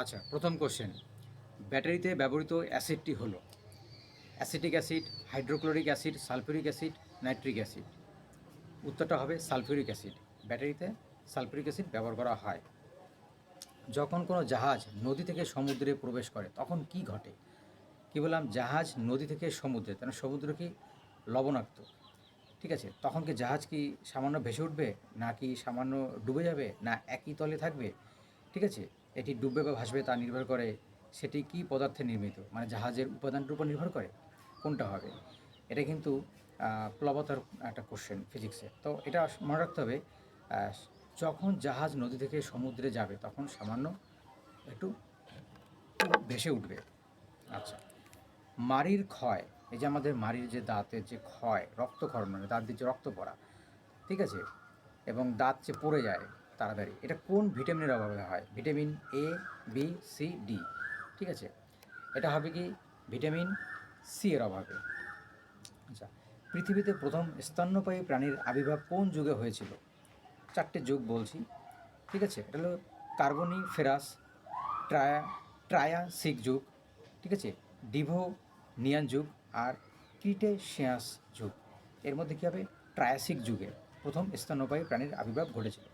আচ্ছা প্রথম কোশ্চেন ব্যাটারিতে ব্যবহৃত অ্যাসিডটি হলো acetic acid, hydrochloric acid, sulphuric acid, nitric acid. উত্তরটা হবে সালফিউরিক অ্যাসিড। ব্যাটারিতে সালফিউরিক অ্যাসিড ব্যবহার করা হয়। যখন কোনো জাহাজ নদী থেকে সমুদ্রে প্রবেশ করে, তখন কি ঘটে? কি বললাম? জাহাজ নদী থেকে সমুদ্রে, তাহলে সমুদ্র কি লবণাক্ত? ঠিক আছে, তখন কি জাহাজ কি সামান্য ভেসে উঠবে নাকি সামান্য ডুবে যাবে, না একই তলে থাকবে? ঠিক আছে এটি ডুববে বা ভাসবে তা নির্ভর করে সেটি কি পদার্থে নির্মিত মানে জাহাজের উপাদানটির উপর নির্ভর করে? কোনটা হবে? এটা কিন্তু প্লবতার একটা কোশ্চেন ফিজিক্সে তো এটা মনে রাখতে হবে যখন জাহাজ নদী থেকে সমুদ্রে যাবে, তখন সামান্য একটু ভেসে উঠবে। আচ্ছা মাড়ির ক্ষয়, এই যে আমাদের মাড়ির যে দাঁতের যে ক্ষয়, রক্তক্ষরণ মানে দাঁত দিয়ে রক্ত পড়া, ঠিক আছে? এবং দাঁত যে পড়ে যায় তাড়াতাড়ি। এটা কোন ভিটামিনের অভাবে হয়? Vitamin A B C D ঠিক আছে? এটা হবে কি? ভিটামিন সি এর অভাবে। আচ্ছা পৃথিবীতে প্রথম স্তন্যপায়ী প্রাণীর আবির্ভাব কোন যুগে হয়েছিল? চারটে যুগ বলছি। ঠিক আছে? এটা হলো কার্বনি ফেরাস ট্রায়া, ট্রায়াসিক যুগ। ঠিক আছে? ডিভো নিয়ান যুগ আর ক্রিটেশিয়াস যুগ। এর মধ্যে কী হবে? ট্রায়াসিক যুগে প্রথম স্তন্যপায়ী প্রাণীর আবির্ভাব ঘটেছিল।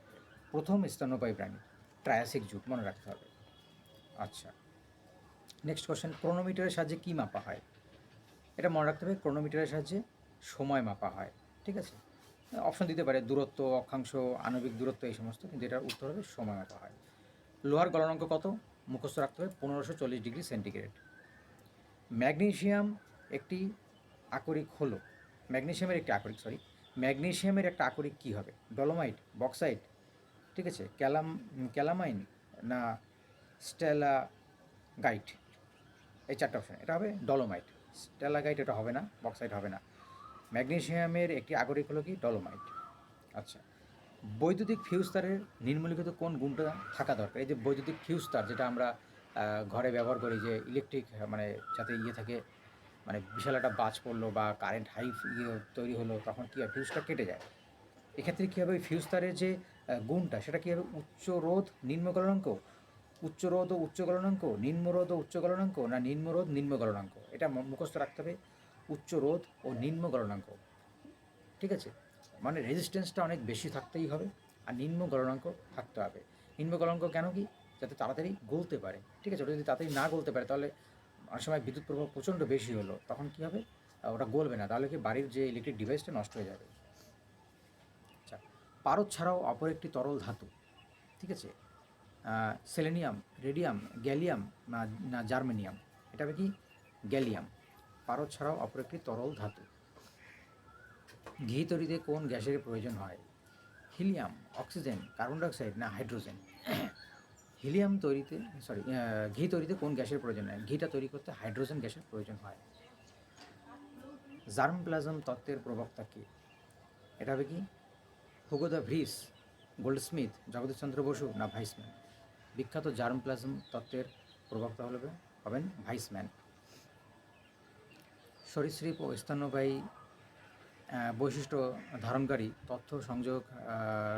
প্রথম স্তন্যপায়ী প্রাণী ট্রায়াসিক যুগ, মনে রাখতে হবে। আচ্ছা নেক্সট কোশ্চেন ক্রোনোমিটারের সাহায্যে কী মাপা হয়? এটা মনে রাখতে হবে ক্রোনোমিটারের সাহায্যে সময় মাপা হয়, ঠিক আছে? অপশন দিতে পারে, দূরত্ব, অক্ষাংশ, আণবিক দূরত্ব, এই সমস্ত, কিন্তু এটার উত্তর হবে সময় মাপা হয়। লোহার গলনাঙ্ক কত? মুখস্থ রাখতে হবে, পনেরোশো চল্লিশ ডিগ্রি সেন্টিগ্রেড। ম্যাগনেশিয়াম একটি আকরিক হলো। ম্যাগনেশিয়ামের একটি আকরিক সরি ম্যাগনেশিয়ামের একটা আকরিক কী হবে? ডলোমাইট, বক্সাইট ঠিক আছে, ক্যালাম, ক্যালামাইন না স্টেলা গাইট, এই চারটে অপশন এটা হবে ডলোমাইট। স্টেলাগাইট এটা হবে না, বক্সাইট হবে না। ম্যাগনেসিয়ামের একটি আগরিক হলো কি? ডলোমাইট। আচ্ছা বৈদ্যুতিক ফিউজ তারের নিম্নলিখিত কোন গুণটা থাকা দরকার? এই যে বৈদ্যুতিক ফিউজ তার যেটা আমরা ঘরে ব্যবহার করি যে ইলেকট্রিক মানে যাতে ইয়ে থাকে মানে বিশাল একটা বাজ পড়ল বা কারেন্ট হাই ইয়ে তৈরি হলো, তখন কী হয়? ফিউজটা কেটে যায়। এক্ষেত্রে কী হবে? ওই ফিউজ তারের যে গুণটা, সেটা কী হবে উচ্চ রোধ নিম্ন গলনাঙ্ক? উচ্চ রোধ ও উচ্চ গলনাঙ্ক, নিম্ন রোধ ও উচ্চ গলনাঙ্ক, না নিম্ন রোধ, নিম্ন গলনাঙ্ক? এটা মুখস্থ রাখতে হবে, উচ্চ রোধ ও নিম্ন গলনাঙ্ক। ঠিক আছে? মানে রেজিস্ট্যান্সটা অনেক বেশি থাকতেই হবে, আর নিম্ন গলনাঙ্ক থাকতে হবে। নিম্ন গলনাঙ্ক কেন কি? যাতে তাড়াতাড়ি গলতে পারে। ঠিক আছে? ওটা যদি তাড়াতাড়ি না গলতে পারে, তাহলে অনেক সময় বিদ্যুৎ প্রভাব প্রচণ্ড বেশি হলো, তখন কী হবে? ওটা গলবে না, তাহলে কি বাড়ির যে ইলেকট্রিক ডিভাইসটা নষ্ট হয়ে যাবে। পারদ ছাড়াও অপর একটি তরল ধাতু, ঠিক আছে? সেলেনিয়াম, রেডিয়াম, গ্যালিয়াম, না জার্মেনিয়াম। এটা হবে কি? গ্যালিয়াম। পারদ ছাড়াও অপর একটি তরল ধাতু। ঘি তৈরিতে কোন গ্যাসের প্রয়োজন হয়? হিলিয়াম, অক্সিজেন, কার্বন ডাইঅক্সাইড, না হাইড্রোজেন? হিলিয়াম তৈরিতে, সরি ঘি তৈরিতে কোন গ্যাসের প্রয়োজন হয়? ঘিটা তৈরি করতে হাইড্রোজেন গ্যাসের প্রয়োজন হয়। জার্ম প্লাজম তত্ত্বের প্রবক্তা কে? এটা হবে কি? Hugo de Vries Goldsmith, Jagadish Chandra Bose না ভাইসম্যান? বিখ্যাত জার্ম প্লাজম তত্ত্বের প্রবক্তা হলবে হবেন ভাইসম্যান। সরীসৃপ ও স্তন্যবায়ী বৈশিষ্ট্য ধারণকারী, তথ্য সংযোগ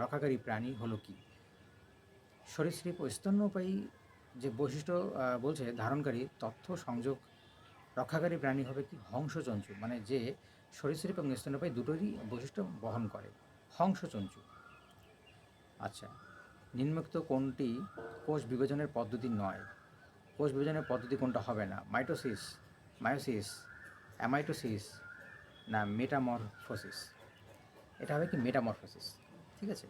রক্ষাকারী প্রাণী হলো কি? সরীসৃপ ও স্তন্যপায়ী যে বৈশিষ্ট্য বলছে ধারণকারী, তথ্য সংযোগ, রক্ষাকারী প্রাণী হবে কি? হংসচঞ্চু মানে যে সরীসৃপ এবং স্তন্যপায়ী দুটোরই বৈশিষ্ট্য বহন করে। হংসচঞ্চু আচ্ছা নিম্নোক্ত কোনটি কোষ বিভাজনের পদ্ধতি নয়? কোষ বিভাজনের পদ্ধতি কোনটা হবে না? মাইটোসিস, মায়োসিস, অ্যামাইটোসিস না মেটামরফোসিস? এটা হবে কি মেটামরফোসিস? ঠিক আছে?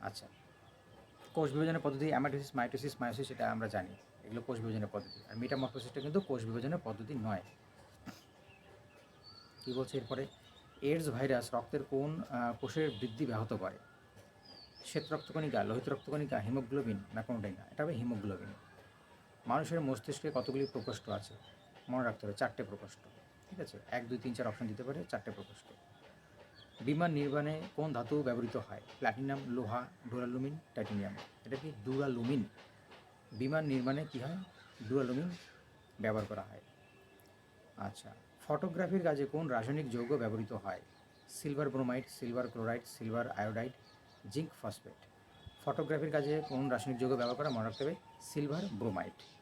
আচ্ছা কোষ বিভাজনের পদ্ধতি অ্যামাইটোসিস মাইটোসিস মায়োসিস এটা আমরা জানি। এগুলো কোষ বিভাজনের পদ্ধতি। আর মেটামরফোসিসটা কিন্তু কোষ বিভাজনের পদ্ধতি নয়। কী বলছে এরপরে? এইডস ভাইরাস রক্তের কোন কোষের বৃদ্ধি ব্যাহত করে। শ্বেত রক্তকণিকা, লোহিত রক্তকণিকা, হিমোগ্লোবিন না কোনোটাই না এটা হবে হিমোগ্লোবিন। মানুষের মস্তিষ্কে কতগুলি প্রকোষ্ঠ আছে? মনে রাখতে হবে, চারটে প্রকোষ্ঠ। ঠিক আছে? এক, দুই, তিন, চার অপশন দিতে পারে, চারটে প্রকোষ্ঠ। বিমান নির্মাণে কোন ধাতু ব্যবহৃত হয়? প্ল্যাটিনাম লোহা ডুরালুমিন টাইটেনিয়াম এটা কি ডুরালুমিন বিমান নির্মাণে কি হয়? ডুরালুমিন ব্যবহার করা হয়। আচ্ছা। ফটোগ্রাফির কাজে কোন রাসায়নিক যৌগ ব্যবহৃত হয়? Silver bromide, silver chloride, silver iodide, zinc phosphate. ফটোগ্রাফির কাজে কোন রাসায়নিক যৌগ ব্যবহার করা মনে রাখতে হবে? Silver bromide.